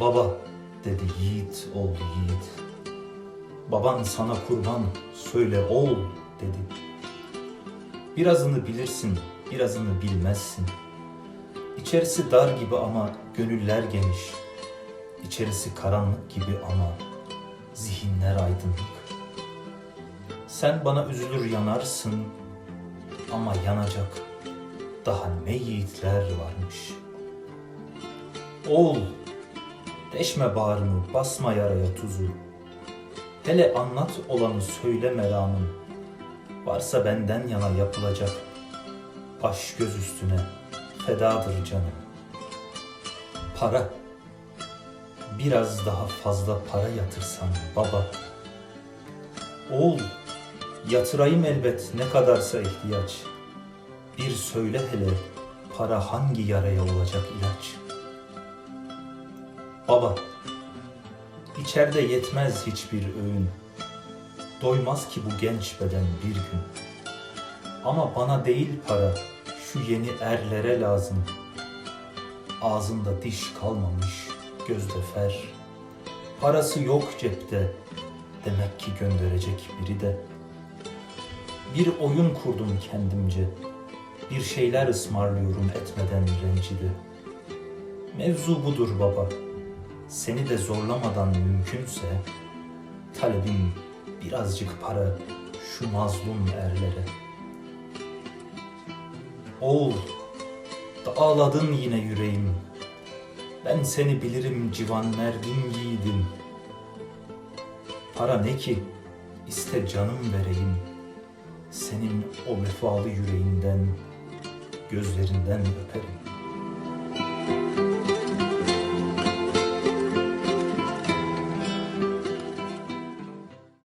Baba dedi yiğit oldu yiğit. Baban sana kurban söyle ol dedi. Birazını bilirsin, birazını bilmezsin. İçerisi dar gibi ama gönüller geniş. İçerisi karanlık gibi ama zihinler aydınlık. Sen bana üzülür yanarsın ama yanacak daha ne yiğitler varmış. Oğul, deşme bağrını, basma yaraya tuzu. Hele anlat olanı söyle meramın. Varsa benden yana yapılacak. Baş göz üstüne fedadır canım. Para. Biraz daha fazla para yatırsan baba. Oğul, yatırayım elbet ne kadarsa ihtiyaç. Bir söyle hele para hangi yaraya olacak ilaç? Baba, içeride yetmez hiçbir öğün. Doymaz ki bu genç beden bir gün. Ama bana değil para, şu yeni erlere lazım. Ağzında diş kalmamış, gözde fer. Parası yok cepte, demek ki gönderecek biri de. Bir oyun kurdum kendimce, bir şeyler ısmarlıyorum etmeden rencide. Mevzu budur baba, seni de zorlamadan mümkünse, talebim birazcık para şu mazlum erlere. Oğul, dağladın yine yüreğim. Ben seni bilirim civan merdim yiğidim. Para ne ki, iste canım vereyim. Senin o vefalı yüreğinden, gözlerinden öperim.